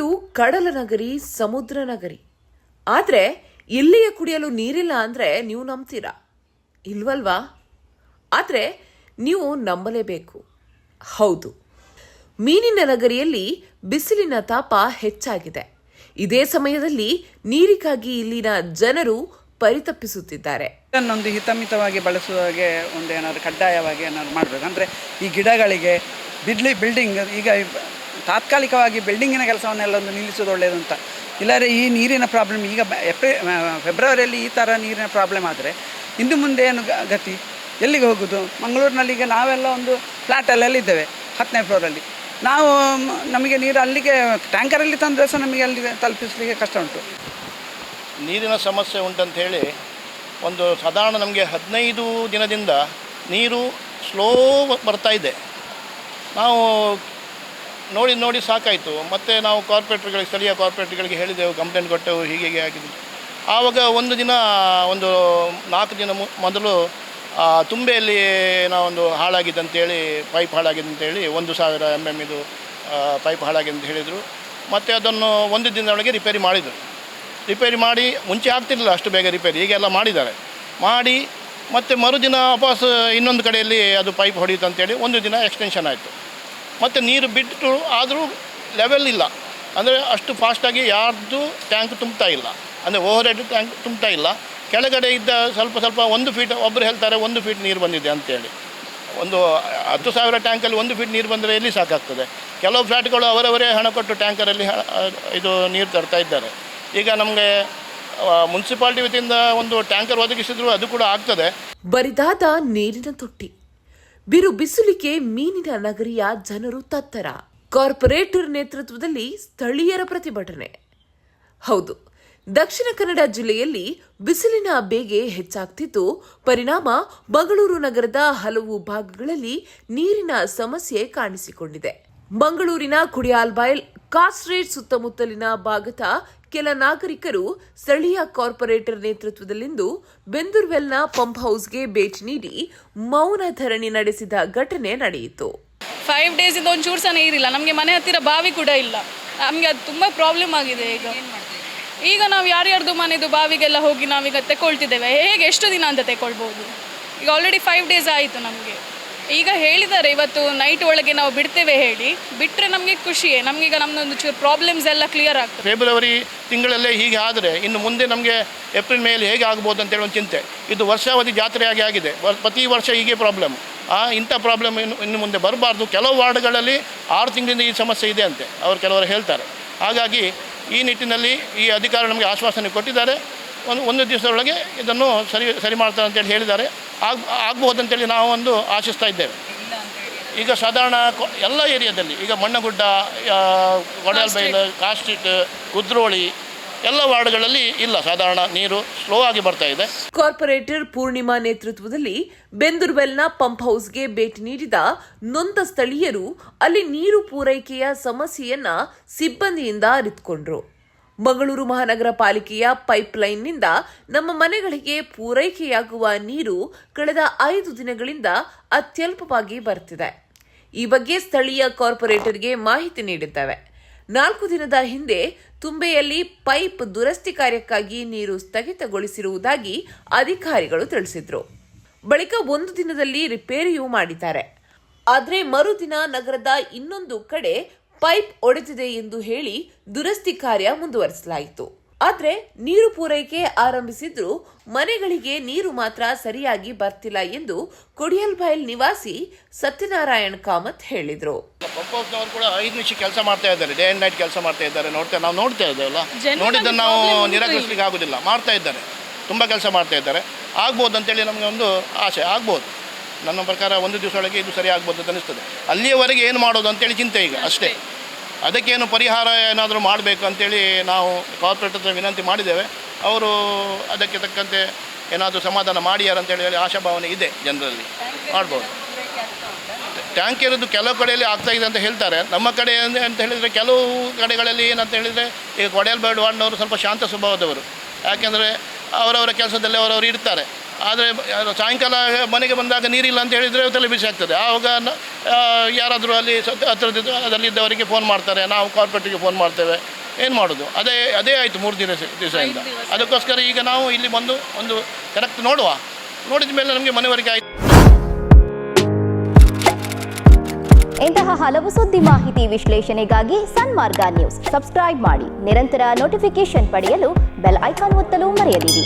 ಇದು ಕಡಲ ನಗರಿ, ಸಮುದ್ರ ನಗರಿ. ಆದರೆ, ಇಲ್ಲಿಯ ಕುಡಿಯಲು ನೀರಿಲ್ಲ ಅಂದರೆ ನೀವು ನಂಬ್ತೀರಾ? ಇಲ್ವಲ್ವಾ? ಆದರೆ, ನೀವು ನಂಬಲೇಬೇಕು. ಹೌದು. ಮೀನಿನ ನಗರಿಯಲ್ಲಿ ಬಿಸಿಲಿನ ತಾಪ ಹೆಚ್ಚಾಗಿದೆ. ಇದೇ ಸಮಯದಲ್ಲಿ ನೀರಿಗಾಗಿ ಇಲ್ಲಿನ ಜನರು ಪರಿತಪ್ಪಿಸುತ್ತಿದ್ದಾರೆ ಇದನ್ನೊಂದು ಹಿತಮಿತವಾಗಿ ಬಳಸುವ ಹಾಗೆ ಒಂದು ಏನಾದ್ರು ಕಡ್ಡಾಯವಾಗಿ ಏನಾದ್ರು ಮಾಡಬೇಕು. ಅಂದರೆ ಈ ಗಿಡಗಳಿಗೆ, ಬಿಡ್ಲಿ ಬಿಲ್ಡಿಂಗ್ ಈಗ ತಾತ್ಕಾಲಿಕವಾಗಿ ಬಿಲ್ಡಿಂಗಿನ ಕೆಲಸವನ್ನೆಲ್ಲ ಒಂದು ನಿಲ್ಲಿಸೋದು ಒಳ್ಳೆಯದು ಅಂತ. ಇಲ್ಲಾಂದರೆ ಈ ನೀರಿನ ಪ್ರಾಬ್ಲಮ್ ಈಗ ಏಪ್ರಿಲ್ ಫೆಬ್ರವರಿಯಲ್ಲಿ ಈ ಥರ ನೀರಿನ ಪ್ರಾಬ್ಲಮ್ ಆದರೆ ಇನ್ನು ಮುಂದೆ ಏನು ಗತಿ? ಎಲ್ಲಿಗೆ ಹೋಗೋದು? ಮಂಗಳೂರಿನಲ್ಲಿ ಈಗ ನಾವೆಲ್ಲ ಒಂದು ಫ್ಲ್ಯಾಟಲ್ಲೆಲ್ಲ ಇದ್ದೇವೆ, ಹತ್ತನೇ ಫ್ಲೋರಲ್ಲಿ ನಾವು ನಮಗೆ ನೀರು ಅಲ್ಲಿಗೆ ಟ್ಯಾಂಕರಲ್ಲಿ ತಂದರೆ ಸಹ ನಮಗೆ ಅಲ್ಲಿಗೆ ತಲುಪಿಸಲಿಕ್ಕೆ ಕಷ್ಟ ಉಂಟು. ನೀರಿನ ಸಮಸ್ಯೆ ಉಂಟಂತ ಹೇಳಿ ಒಂದು ಸಾಧಾರಣ ನಮಗೆ ಹದಿನೈದು ದಿನದಿಂದ ನೀರು ಸ್ಲೋ ಬರ್ತಾ ಇದೆ. ನಾವು ನೋಡಿ ನೋಡಿ ಸಾಕಾಯಿತು. ಮತ್ತು ನಾವು ಕಾರ್ಪೊರೇಟ್ರ್ಗಳಿಗೆ, ಸ್ಥಳೀಯ ಕಾರ್ಪೊರೇಟ್ಗಳಿಗೆ ಹೇಳಿದೆವು, ಕಂಪ್ಲೇಂಟ್ ಕೊಟ್ಟೆವು, ಹೀಗೆ ಹೀಗೆ ಆಗಿದೆ ಆವಾಗ ಒಂದು ದಿನ, ಒಂದು ನಾಲ್ಕು ದಿನ ಮೊದಲು ತುಂಬೆಯಲ್ಲಿ ನಾವೊಂದು ಹಾಳಾಗಿದೆ ಅಂತೇಳಿ ಪೈಪ್ ಹಾಳಾಗಿದೆ ಅಂತೇಳಿ ಒಂದು ಸಾವಿರ ಎಂ ಎಂ ಇದು ಪೈಪ್ ಹಾಳಾಗಿದೆ ಅಂತ ಹೇಳಿದರು. ಮತ್ತು ಅದನ್ನು ಒಂದು ದಿನದೊಳಗೆ ರಿಪೇರಿ ಮಾಡಿದರು. ರಿಪೇರಿ ಮಾಡಿ, ಮುಂಚೆ ಆಗ್ತಿರಲಿಲ್ಲ ಅಷ್ಟು ಬೇಗ ರಿಪೇರಿ ಈಗೆಲ್ಲ ಮಾಡಿದ್ದಾರೆ. ಮಾಡಿ, ಮತ್ತು ಮರುದಿನ ವಾಪಸ್ ಇನ್ನೊಂದು ಕಡೆಯಲ್ಲಿ ಅದು ಪೈಪ್ ಹೊಡೆಯುತ್ತಂತೇಳಿ ಒಂದು ದಿನ ಎಕ್ಸ್ಟೆನ್ಷನ್ ಆಯಿತು. ಮತ್ತು ನೀರು ಬಿಟ್ಟು ಆದರೂ ಲೆವೆಲ್ ಇಲ್ಲ. ಅಂದರೆ ಅಷ್ಟು ಫಾಸ್ಟಾಗಿ ಯಾರ್ದು ಟ್ಯಾಂಕ್ ತುಂಬ್ತಾ ಇಲ್ಲ. ಅಂದರೆ ಓವರ್ ಹೆಡ್ ಟ್ಯಾಂಕ್ ತುಂಬ್ತಾ ಇಲ್ಲ. ಕೆಳಗಡೆ ಇದ್ದ ಸ್ವಲ್ಪ ಸ್ವಲ್ಪ ಒಂದು ಫೀಟ್ ಒಬ್ಬರು ಹೇಳ್ತಾರೆ, ಒಂದು ಫೀಟ್ ನೀರು ಬಂದಿದೆ ಅಂತೇಳಿ. ಒಂದು ಹತ್ತು ಸಾವಿರ ಟ್ಯಾಂಕಲ್ಲಿ ಒಂದು ಫೀಟ್ ನೀರು ಬಂದರೆ ಎಲ್ಲಿ ಸಾಕಾಗ್ತದೆ? ಕೆಲವು ಫ್ಲಾಟ್ಗಳು ಅವರವರೇ ಹಣ ಕೊಟ್ಟು ಟ್ಯಾಂಕರಲ್ಲಿ ಇದು ನೀರು ತರ್ತಾ ಇದ್ದಾರೆ. ಈಗ ನಮಗೆ ಮುನ್ಸಿಪಾಲ್ಟಿ ವತಿಯಿಂದ ಒಂದು ಟ್ಯಾಂಕರ್ ಒದಗಿಸಿದ್ರು ಅದು ಕೂಡ ಆಗ್ತದೆ. ಬರಿದಾದ ನೀರಿನ ತೊಟ್ಟಿ. ಬಿರು ಬಿಸಿಲಿಗೆ ಮೀನಿನ ನಗರಿಯ ಜನರು ತತ್ತರ. ಕಾರ್ಪೊರೇಟರ್ ನೇತೃತ್ವದಲ್ಲಿ ಸ್ಥಳೀಯರ ಪ್ರತಿಭಟನೆ. ಹೌದು, ದಕ್ಷಿಣ ಕನ್ನಡ ಜಿಲ್ಲೆಯಲ್ಲಿ ಬಿಸಿಲಿನ ಬೇಗೆ ಹೆಚ್ಚಾಗ್ತಿದ್ದು, ಪರಿಣಾಮ ಮಂಗಳೂರು ನಗರದ ಹಲವು ಭಾಗಗಳಲ್ಲಿ ನೀರಿನ ಸಮಸ್ಯೆ ಕಾಣಿಸಿಕೊಂಡಿದೆ. ಮಂಗಳೂರಿನ ಕುಡಿಯಾಲ್ಬೈಲ್ ಕಾಸ್ಟ್ರೇಟ್ ಸುತ್ತಮುತ್ತಲಿನ ಭಾಗದ ಕೆಲ ನಾಗರಿಕರು ಸ್ಥಳೀಯ ಕಾರ್ಪೊರೇಟರ್ ನೇತೃತ್ವದಲ್ಲಿಂದು ಬೆಂದೂರ್ವೆಲ್ನ ಪಂಪ್ ಹೌಸ್ಗೆ ಭೇಟಿ ನೀಡಿ ಮೌನ ಧರಣಿ ನಡೆಸಿದ ಘಟನೆ ನಡೆಯಿತು. ಫೈವ್ ಇಂದ ಒಂಚೂರು ಸಹ ನೀರಿಲ್ಲ. ನಮಗೆ ಮನೆ ಹತ್ತಿರ ಬಾವಿ ಕೂಡ ಇಲ್ಲ. ನಮಗೆ ಅದು ತುಂಬ ಪ್ರಾಬ್ಲಮ್ ಆಗಿದೆ ಈಗ. ಈಗ ನಾವು ಯಾರ್ಯಾರ್ದು ಮನೆದು ಬಾವಿಗೆಲ್ಲ ಹೋಗಿ ನಾವೀಗ ತೆಕೊಳ್ತಿದ್ದೇವೆ. ಹೇಗೆ ಎಷ್ಟು ದಿನ ಅಂತ ತೆಕೊಳ್ಬೋದು? ಈಗ ಆಲ್ರೆಡಿ ಫೈವ್ ಡೇಸ್ ಆಯಿತು ನಮಗೆ. ಈಗ ಹೇಳಿದ್ದಾರೆ, ಇವತ್ತು ನೈಟ್ ಒಳಗೆ ನಾವು ಬಿಡ್ತೇವೆ ಹೇಳಿ. ಬಿಟ್ಟರೆ ನಮಗೆ ಖುಷಿಯೇ ನಮಗೀಗ ನಮ್ಮದೊಂದು ಚೂರು ಪ್ರಾಬ್ಲಮ್ಸ್ ಎಲ್ಲ ಕ್ಲಿಯರ್ ಆಗ್ತದೆ. ಫೆಬ್ರವರಿ ತಿಂಗಳಲ್ಲೇ ಹೀಗೆ ಆದರೆ, ಇನ್ನು ಮುಂದೆ ನಮಗೆ ಏಪ್ರಿಲ್ ಮೇಲೆ ಹೇಗೆ ಆಗ್ಬೋದು ಅಂತೇಳಿ ಒಂದು ಚಿಂತೆ. ಇದು ವರ್ಷಾವಧಿ ಜಾತ್ರೆಯಾಗಿ ಆಗಿದೆ. ಪ್ರತಿ ವರ್ಷ ಹೀಗೆ ಪ್ರಾಬ್ಲಮ್ ಆ, ಇಂಥ ಪ್ರಾಬ್ಲಮ್ ಇನ್ನು ಇನ್ನು ಮುಂದೆ ಬರಬಾರ್ದು. ಕೆಲವು ವಾರ್ಡ್ಗಳಲ್ಲಿ ಆರು ತಿಂಗಳಿಂದ ಈ ಸಮಸ್ಯೆ ಇದೆ ಅಂತೆ. ಅವರು ಕೆಲವರು ಹೇಳ್ತಾರೆ. ಹಾಗಾಗಿ ಈ ನಿಟ್ಟಿನಲ್ಲಿ ಈ ಅಧಿಕಾರ ನಮಗೆ ಆಶ್ವಾಸನೆ ಕೊಟ್ಟಿದ್ದಾರೆ. ಒಂದು ಒಂದು ದಿವಸದೊಳಗೆ ಇದನ್ನು ಸರಿ ಸರಿ ಮಾಡ್ತಾರೆ ಅಂತೇಳಿ ಹೇಳಿದ್ದಾರೆ. ಆಗ ಆಗ್ಬೋದು ಅಂತೇಳಿ ನಾವು ಒಂದು ಆಶಿಸ್ತಾ ಇದ್ದೇವೆ. ಈಗ ಸಾಧಾರಣ ಎಲ್ಲ ಏರಿಯಾದಲ್ಲಿ ಈಗ ಮಣ್ಣಗುಡ್ಡ ಕೊಡಲ್ಬೈಲು ಕಾಸ್ಟ್ರೀಟ್ ಕುದ್ರೋಳಿ ಎಲ್ಲ ವಾರ್ಡ್ಗಳಲ್ಲಿ ಇಲ್ಲ ಸಾಧಾರಣ ನೀರು ಸ್ಲೋ ಆಗಿ ಬರ್ತಾ ಇದೆ. ಕಾರ್ಪೊರೇಟರ್ ಪೂರ್ಣಿಮಾ ನೇತೃತ್ವದಲ್ಲಿ ಬೆಂದೂರ್ವೆಲ್ನ ಪಂಪ್ ಹೌಸ್ಗೆ ಭೇಟಿ ನೀಡಿದ ನೊಂದ ಸ್ಥಳೀಯರು ಅಲ್ಲಿ ನೀರು ಪೂರೈಕೆಯ ಸಮಸ್ಯೆಯನ್ನ ಸಿಬ್ಬಂದಿಯಿಂದ ಅರಿತುಕೊಂಡ್ರು. ಮಂಗಳೂರು ಮಹಾನಗರ ಪಾಲಿಕೆಯ ಪೈಪ್ಲೈನ್ನಿಂದ ನಮ್ಮ ಮನೆಗಳಿಗೆ ಪೂರೈಕೆಯಾಗುವ ನೀರು ಕಳೆದ ಐದು ದಿನಗಳಿಂದ ಅತ್ಯಲ್ಪವಾಗಿ ಬರ್ತಿದೆ. ಈ ಬಗ್ಗೆ ಸ್ಥಳೀಯ ಕಾರ್ಪೊರೇಟರ್ಗೆ ಮಾಹಿತಿ ನೀಡಿದ್ದೇವೆ. ನಾಲ್ಕು ದಿನದ ಹಿಂದೆ ತುಂಬೆಯಲ್ಲಿ ಪೈಪ್ ದುರಸ್ತಿ ಕಾರ್ಯಕ್ಕಾಗಿ ನೀರು ಸ್ಥಗಿತಗೊಳಿಸಿರುವುದಾಗಿ ಅಧಿಕಾರಿಗಳು ತಿಳಿಸಿದ್ರು. ಬಳಿಕ ಒಂದು ದಿನದಲ್ಲಿ ರಿಪೇರಿಯೂ ಮಾಡಿದ್ದಾರೆ. ಆದರೆ ಮರುದಿನ ನಗರದ ಇನ್ನೊಂದು ಕಡೆ ಪೈಪ್ ಒಡೆದಿದೆ ಎಂದು ಹೇಳಿ ದುರಸ್ತಿ ಕಾರ್ಯ ಮುಂದುವರಿಸಲಾಯಿತು. ಆದ್ರೆ ನೀರು ಪೂರೈಕೆ ಆರಂಭಿಸಿದ್ರು ಮನೆಗಳಿಗೆ ನೀರು ಮಾತ್ರ ಸರಿಯಾಗಿ ಬರ್ತಿಲ್ಲ ಎಂದು ಕೊಡಿಯಲ್ಬೈಲ್ ನಿವಾಸಿ ಸತ್ಯನಾರಾಯಣ್ ಕಾಮತ್ ಹೇಳಿದ್ರು. ಪಂಪ್ ಹೌಸ್ನವರು ಕೂಡ ಐದು ನಿಮಿಷ ಕೆಲಸ ಮಾಡ್ತಾ ಇದ್ದಾರೆ ಡೇ ಅಂಡ್ ನೈಟ್ ಕೆಲಸ ಮಾಡ್ತಾ ಇದ್ದಾರೆ. ನೋಡ್ತಾ ನಾವು ನೋಡ್ತಾ ಇದ್ದೇವಲ್ಲ ನೋಡಿದ್ದನ್ನು ನಾವು ನಿರಾಕರಿಸಲಿಕ್ಕೆ ಆಗೋದಿಲ್ಲ. ಮಾಡ್ತಾ ಇದ್ದಾರೆ ತುಂಬ ಕೆಲಸ ಮಾಡ್ತಾ ಇದ್ದಾರೆ. ಆಗ್ಬೋದು ಅಂತೇಳಿ ನಮಗೆ ಒಂದು ಆಸೆ ಆಗ್ಬೋದು. ನನ್ನ ಪ್ರಕಾರ ಒಂದು ದಿವಸ ಒಳಗೆ ಇದು ಸರಿ ಆಗ್ಬೋದು ಅಂತ ಅನಿಸ್ತದೆ. ಅಲ್ಲಿಯವರೆಗೆ ಏನು ಮಾಡೋದು ಅಂತೇಳಿ ಚಿಂತೆ ಈಗ ಅಷ್ಟೇ. ಅದಕ್ಕೇನು ಪರಿಹಾರ ಏನಾದರೂ ಮಾಡಬೇಕು ಅಂತೇಳಿ ನಾವು ಕಾರ್ಪೊರೇಟ್ ಹತ್ರ ವಿನಂತಿ ಮಾಡಿದ್ದೇವೆ. ಅವರು ಅದಕ್ಕೆ ತಕ್ಕಂತೆ ಏನಾದರೂ ಸಮಾಧಾನ ಮಾಡಿಯಾರ ಅಂತೇಳಿ ಹೇಳಿ ಆಶಾಭಾವನೆ ಇದೆ ಜನರಲ್ಲಿ. ಮಾಡ್ಬೋದು. ಟ್ಯಾಂಕ್ ಇರೋದು ಕೆಲವು ಕಡೆಯಲ್ಲಿ ಆಗ್ತಾ ಇದೆ ಅಂತ ಹೇಳ್ತಾರೆ. ನಮ್ಮ ಕಡೆ ಅಂತ ಹೇಳಿದರೆ ಕೆಲವು ಕಡೆಗಳಲ್ಲಿ ಏನಂತ ಹೇಳಿದರೆ ಈಗ ಕೊಡೆಯಲ್ಬೇಡ್ ವಾರ್ಡ್ನವರು ಸ್ವಲ್ಪ ಶಾಂತ ಸ್ವಭಾವದವರು. ಯಾಕೆಂದರೆ ಅವರವರ ಕೆಲಸದಲ್ಲಿ ಅವರವರು ಇರ್ತಾರೆ. ಆದರೆ ಸಾಯಂಕಾಲ ಮನೆಗೆ ಬಂದಾಗ ನೀರಿಲ್ಲ ಅಂತ ಹೇಳಿದರೆ ತಲೆ ಬಿಸಿ ಆಗ್ತದೆ. ಆವಾಗ ಯಾರಾದರೂ ಅಲ್ಲಿ ಹತ್ತಿರದ ಅದರಲ್ಲಿದ್ದವರಿಗೆ ಫೋನ್ ಮಾಡ್ತಾರೆ. ನಾವು ಕಾರ್ಪೊರೇಟಿಗೆ ಫೋನ್ ಮಾಡ್ತೇವೆ. ಏನು ಮಾಡೋದು? ಅದೇ ಅದೇ ಆಯಿತು ಮೂರು ದಿನ ದಿವಸದಿಂದ. ಅದಕ್ಕೋಸ್ಕರ ಈಗ ನಾವು ಇಲ್ಲಿ ಬಂದು ಒಂದು ಕರೆಕ್ಟ್ ನೋಡುವ. ನೋಡಿದ ಮೇಲೆ ನಮಗೆ ಮನೆವರೆಗೆ ಆಯಿತು. ಇಂತಹ ಹಲವು ಸುದ್ದಿ ಮಾಹಿತಿ ವಿಶ್ಲೇಷಣೆಗಾಗಿ ಸನ್ಮಾರ್ಗ ನ್ಯೂಸ್. ಸಬ್ಸ್ಕ್ರೈಬ್ ಮಾಡಿ. ನಿರಂತರ ನೋಟಿಫಿಕೇಶನ್ ಪಡೆಯಲು ಬೆಲ್ ಐಕಾನ್ ಒತ್ತಲು ಮರೆಯದಿರಿ.